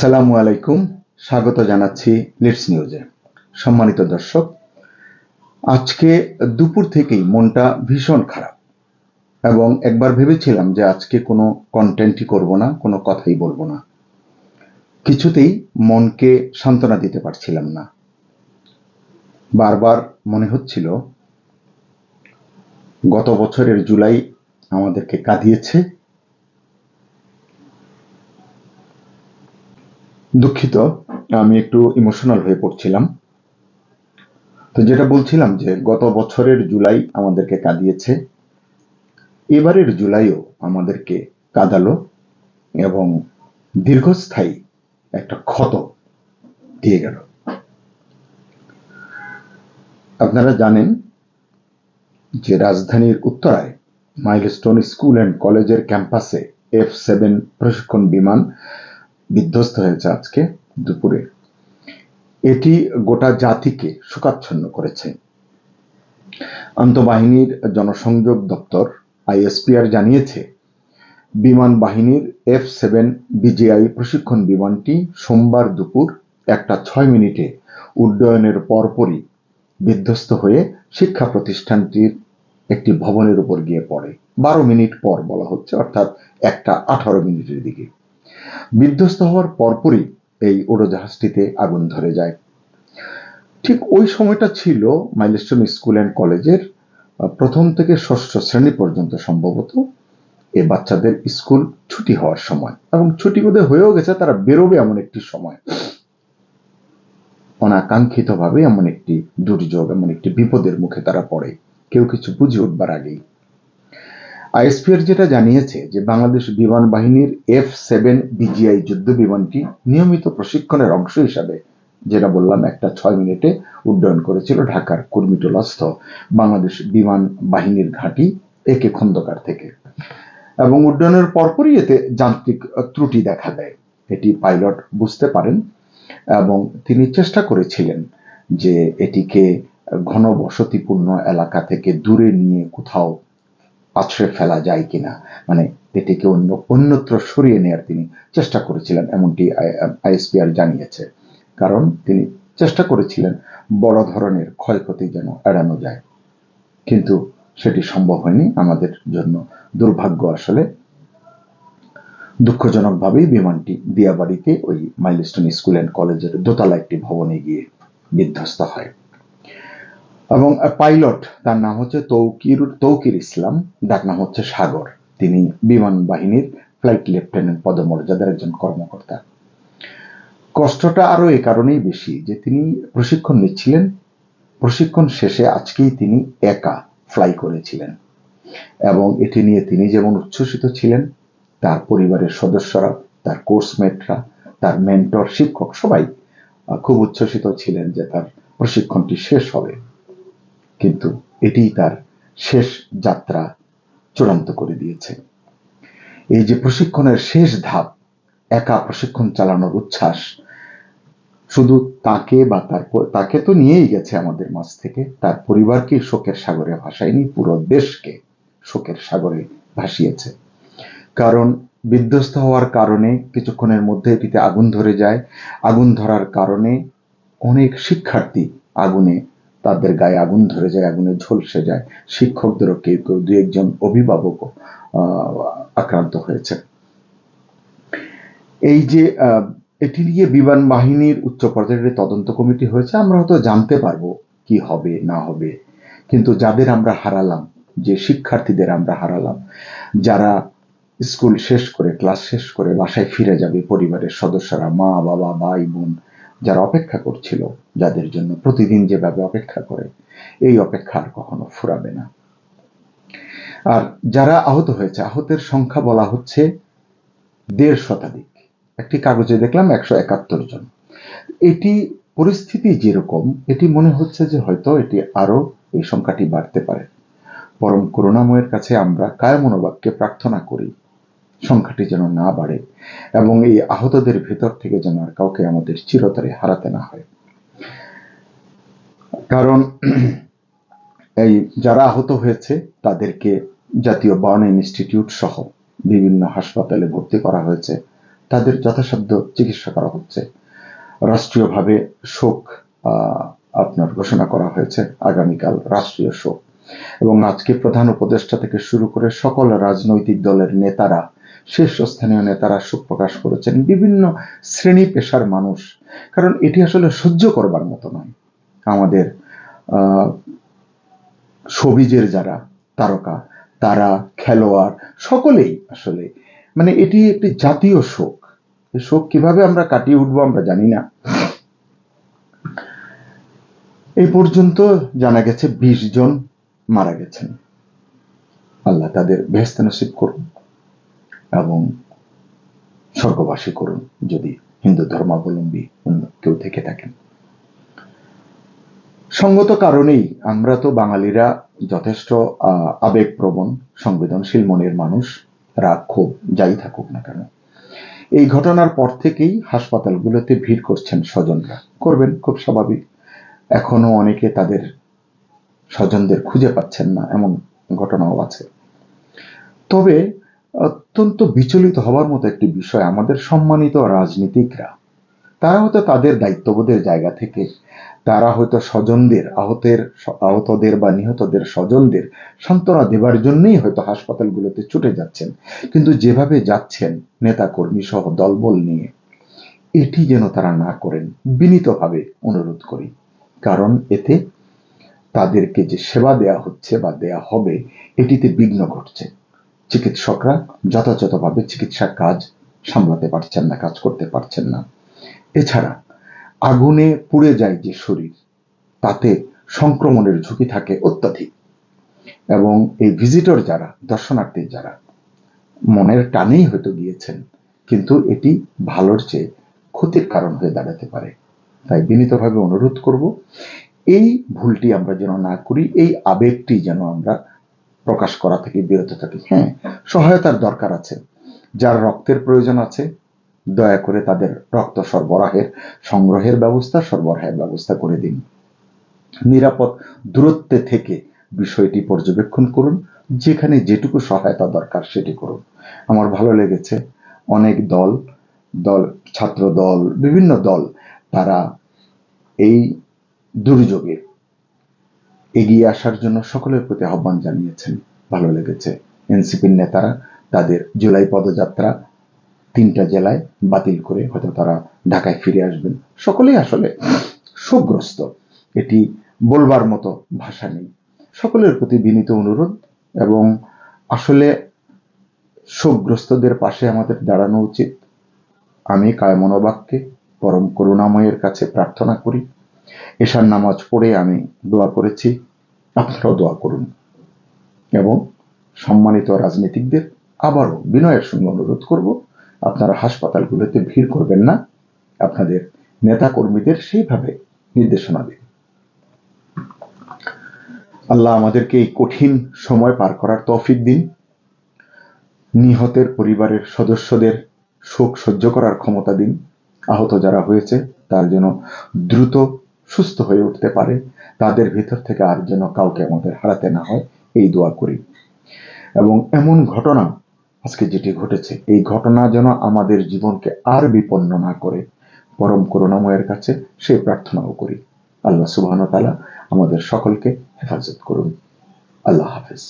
আসসালামু আলাইকুম। স্বাগত জানাচ্ছি লিডস নিউজে সম্মানিত দর্শক, আজকে দুপুর থেকেই মনটা ভীষণ খারাপ এবং একবার ভেবেছিলাম যে আজকে কোনো কন্টেন্টই করব না, কোনো কথাই বলব না। কিছুতেই মনকে সান্ত্বনা দিতে পারছিলাম না। বারবার মনে হচ্ছিল, গত বছরের জুলাই আমাদেরকে কাঁদিয়েছে দুঃখিত, আমি একটু ইমোশনাল হয়ে পড়ছিলাম। তো যেটা বলছিলাম যে, গত বছরের জুলাই আমাদেরকে কাঁদিয়েছে। এবারের জুলাইও আমাদেরকে কাঁদালো এবং দীর্ঘস্থায়ী একটা ক্ষত দিয়ে গেল। আপনারা জানেন যে রাজধানীর উত্তরায় মাইলস্টোন স্কুল অ্যান্ড কলেজের ক্যাম্পাসে এফ সেভেন প্রশিক্ষণ বিমান বিধ্বস্ত হয়েছে আজকে দুপুরে। এটি গোটা জাতিকে শোকাচ্ছন্ন করেছে। আন্তঃবাহিনীর জনসংযোগ দপ্তর, আইএসপিআর, জানিয়েছে, বিমান বাহিনীর এফ সেভেন বিজিআই প্রশিক্ষণ বিমানটি সোমবার দুপুর একটা ছয় মিনিটে উড্ডয়নের পরপরই বিধ্বস্ত হয়ে শিক্ষা প্রতিষ্ঠানটির একটি ভবনের উপর গিয়ে পড়ে। বারো মিনিট পর বলা হচ্ছে, অর্থাৎ একটা আঠারো মিনিটের দিকে। বিধ্বস্ত হওয়ার পরপরই এই উড়োজাহাজটিতে আগুন ধরে যায়। ঠিক ওই সময়টা ছিল মাইলস্টোন স্কুল অ্যান্ড কলেজের প্রথম থেকে ষষ্ঠ শ্রেণি পর্যন্ত সম্ভবত এ বাচ্চাদের স্কুল ছুটি হওয়ার সময়। এবং ছুটি বোধহয় হয়েও গেছে, তারা বেরোবে এমন একটি সময়। অনাকাঙ্ক্ষিতভাবে এমন একটি দুর্যোগ, এমন একটি বিপদের মুখে তারা পড়ে। কেউ কিছু বুঝে উঠবার আগেই। আইএসপিআর যেটা জানিয়েছে যে বাংলাদেশ বিমান বাহিনীর এফ সেভেন বিজিআই যুদ্ধ বিমানটি নিয়মিত প্রশিক্ষণের অংশ হিসাবে, যেটা বললাম একটা ছয় মিনিটে উড্ডয়ন করেছিল ঢাকার কুর্মিটোলাস্থ বাংলাদেশ বিমান বাহিনীর ঘাঁটি একে খন্দকার থেকে। এবং উড্ডয়নের পরপরই এতে যান্ত্রিক ত্রুটি দেখা দেয়। এটি পাইলট বুঝতে পারেন এবং তিনি চেষ্টা করেছিলেন যে এটিকে ঘনবসতিপূর্ণ এলাকা থেকে দূরে নিয়ে কোথাও আছড়ে ফেলা যায় কিনা। মানে এটিকে অন্য, অন্যত্র সরিয়ে নেওয়ার তিনি চেষ্টা করেছিলেন, এমনটি আইএসপিআর জানিয়েছে। কারণ তিনি চেষ্টা করেছিলেন বড় ধরনের ক্ষয়ক্ষতি যেন এড়ানো যায়। কিন্তু সেটি সম্ভব হয়নি আমাদের জন্য। দুর্ভাগ্য আসলে দুঃখজনকভাবেই বিমানটি দিয়াবাড়িতে ওই মাইলস্টোন স্কুল অ্যান্ড কলেজের দোতলা একটি ভবনে গিয়ে বিধ্বস্ত হয়। এবং পাইলট তার নাম হচ্ছে তৌকির তৌকির ইসলাম ডাক নাম হচ্ছে সাগর। তিনি বিমান বাহিনীর ফ্লাইট লেফটেন্যান্ট পদমর্যাদার একজন কর্মকর্তা। কষ্টটা আরও এ কারণেই বেশি যে তিনি প্রশিক্ষণ নিচ্ছিলেন। প্রশিক্ষণ শেষে আজকেই তিনি একা ফ্লাই করেছিলেন। এবং এটি নিয়ে তিনি যেমন উচ্ছ্বসিত ছিলেন, তার পরিবারের সদস্যরা, তার কোর্সমেটরা তার মেন্টর শিক্ষক সবাই খুব উচ্ছ্বসিত ছিলেন যে তার প্রশিক্ষণটি শেষ হবে। কিন্তু এটি তার শেষ যাত্রা চূড়ান্ত করে দিয়েছে। এই যে প্রশিক্ষণের শেষ ধাপ, একা প্রশিক্ষণ চালানোর উচ্ছ্বাস, শুধু তাকে বা তার তাকে তো নিয়েই গেছে আমাদের মাঝ থেকে, তার পরিবারকে শোকের সাগরে ভাসায়নি, পুরো দেশকে শোকের সাগরে ভাসিয়েছে। কারণ বিধ্বস্ত হওয়ার কারণে কিছুক্ষণের মধ্যে এটিতে আগুন ধরে যায়, আগুন ধরার কারণে অনেক শিক্ষার্থী আগুনে তাদের গায়ে আগুন ধরে যায়, আগুনে ঝলসে যায়। শিক্ষকদেরও কেউ কেউ দু একজন অভিভাবকও আক্রান্ত হয়েছে। এই যে এটি নিয়ে বিমান বাহিনীর উচ্চ পর্যায়ের তদন্ত কমিটি হয়েছে, আমরা হয়তো জানতে পারব কি হবে, না হবে। কিন্তু যাদের আমরা হারালাম, যে শিক্ষার্থীদের আমরা হারালাম, যারা স্কুল শেষ করে, ক্লাস শেষ করে, বাসায় ফিরে যাবে পরিবারের সদস্যরা, মা, বাবা, ভাই, বোন যারা অপেক্ষা করছিল, যাদের জন্য প্রতিদিন যেভাবে অপেক্ষা করে, এই অপেক্ষা আর কখনো ফুরাবে না। আর যারা আহত হয়েছে, আহতের সংখ্যা বলা হচ্ছে দেড় শতাধিক। একটি কাগজে দেখলাম একশো একাত্তর জন। এটি পরিস্থিতি যেরকম, এটি মনে হচ্ছে যে হয়তো এটি আরও এই সংখ্যাটি বাড়তে পারে। পরম করুণাময়ের কাছে আমরা কায় মনোবাক্যে প্রার্থনা করি সংখ্যাটি যেন না বাড়ে এবং এই আহতদের ভেতর থেকে যেন আর কাউকে আমাদের চিরতরে হারাতে না হয়। কারণ এই যারা আহত হয়েছে, তাদেরকে জাতীয় বার্ন ইনস্টিটিউট সহ বিভিন্ন হাসপাতালে ভর্তি করা হয়েছে। তাদের যথাসাধ্য চিকিৎসা করা হচ্ছে। রাষ্ট্রীয়ভাবে শোক আপনার ঘোষণা করা হয়েছে আগামীকাল রাষ্ট্রীয় শোক। এবং আজকে প্রধান উপদেষ্টা থেকে শুরু করে সকল রাজনৈতিক দলের নেতারা শীর্ষস্থানীয় নেতারা শোক প্রকাশ করেছেন। বিভিন্ন শ্রেণি পেশার মানুষ। কারণ এটি আসলে সহ্য করবার মতো নয়। আমাদের সবিজের যারা তারকা, তারা খেলোয়াড়, সকলেই আসলে মানে এটি একটি জাতীয় শোক। শোক কীভাবে আমরা কাটিয়ে উঠবো আমরা জানি না। এই পর্যন্ত জানা গেছে বিশ জন মারা গেছেন। আল্লাহ তাদের বেহেস্ত করুন এবং স্বর্গবাসী করুন, যদি হিন্দু ধর্মাবলম্বী অন্য কেউ থেকে থাকেন। সঙ্গত কারণেই আমরা তো বাঙালিরা যথেষ্ট আবেগপ্রবণ, সংবেদনশীল মনের মানুষ রাগ ক্ষোভ যাই থাকুক না কেন। এই ঘটনার পর থেকেই হাসপাতালগুলোতে ভিড় করছেন স্বজনরা। করবেন, খুব স্বাভাবিক। এখনও অনেকে তাদের স্বজনদের খুঁজে পাচ্ছেন না, এমন ঘটনাও আছে। তবে অত্যন্ত বিচলিত হবার মতো একটি বিষয় আমাদের সম্মানিত রাজনীতিকরা। তারা হয়তো তাদের দায়িত্ববোধের জায়গা থেকে, তারা হয়তো স্বজনদের, আহতের, আহতদের বা নিহতদের স্বজনদের সান্ত্বনা দেবার জন্যই হয়তো হাসপাতালগুলোতে ছুটে যাচ্ছেন। কিন্তু যেভাবে যাচ্ছেন নেতা কর্মী সহ দলবল নিয়ে, এটি যেন তারা না করেন, বিনীতভাবে অনুরোধ করি। কারণ এতে তাদেরকে যে সেবা দেয়া হচ্ছে বা দেয়া হবে, এটিতে বিঘ্ন ঘটছে। চিকিৎসকরা যথাযথভাবে চিকিৎসা কাজ সামলাতে পারছেন না, কাজ করতে পারছেন না। এছাড়া আগুনে পুড়ে যায় যে শরীর, তাতে সংক্রমণের ঝুঁকি থাকে অত্যাধিক। এবং এই ভিজিটর যারা, দর্শনার্থী যারা, মনের টানেই হয়তো গিয়েছেন, কিন্তু এটি ভালোর চেয়ে ক্ষতির কারণ হয়ে দাঁড়াতে পারে। তাই বিনীতভাবে অনুরোধ করব, এই ভুলটি আমরা যেন না করি, এই আবেগটি যেন আমরা প্রকাশ করা থেকে বিরত থাকি। হ্যাঁ সহায়তার দরকার আছে। যার রক্তের প্রয়োজন আছে, দয়া করে তাদের রক্ত সরবরাহের, সংগ্রহের ব্যবস্থা, সরবরাহের ব্যবস্থা করে দিন। নিরাপদ দূরত্বে থেকে বিষয়টি পর্যবেক্ষণ করুন। যেখানে যেটুকু সহায়তা দরকার সেটি করুন। আমার ভালো লেগেছে। অনেক দল দল ছাত্র দল বিভিন্ন দল, তারা এই দুর্যোগে এগিয়ে আসার জন্য সকলের প্রতি আহ্বান জানিয়েছেন। ভালো লেগেছে। এনসিপির নেতারা তাদের জুলাই পদযাত্রা তিনটা জেলায় বাতিল করে হয়তো তারা ঢাকায় ফিরে আসবেন। সকলেই আসলে শোকগ্রস্ত এটি বলবার মতো ভাষা নেই। সকলের প্রতি বিনীত অনুরোধ এবং আসলে শোকগ্রস্তদের পাশে আমাদের দাঁড়ানো উচিত। আমি কায়মনোবাক্যে পরম করুণাময়ের কাছে প্রার্থনা করি। এশার নামাজ পড়ে আমি দোয়া করেছি, আপনারাও দোয়া করুন। এবং সম্মানিত রাজনীতিকদের আবারও বিনয়ের সঙ্গে অনুরোধ করব, আপনারা হাসপাতালগুলোতে ভিড় করবেন না, আপনাদের নেতা কর্মীদের সেইভাবে নির্দেশনা দিন। আল্লাহ আমাদেরকে এই কঠিন সময় পার করার তৌফিক দিন। নিহতের পরিবারের সদস্যদের শোক সহ্য করার ক্ষমতা দিন। আহত যারা হয়েছে, তার যেন দ্রুত সুস্থ হয়ে উঠতে পারে, তাদের ভিতর থেকে আর যেন কাউকে আমাদের হারাতে না হয়, এই দোয়া করি। এবং এমন ঘটনা আজকে যেটি ঘটেছে, এই ঘটনা যেন আমাদের জীবনকে আর বিপন্ন না করে, পরম করুণাময়ের কাছে সেই প্রার্থনাও করি। আল্লাহ সুবাহন তালা আমাদের সকলকে হেফাজত করুন। আল্লাহ হাফেজ।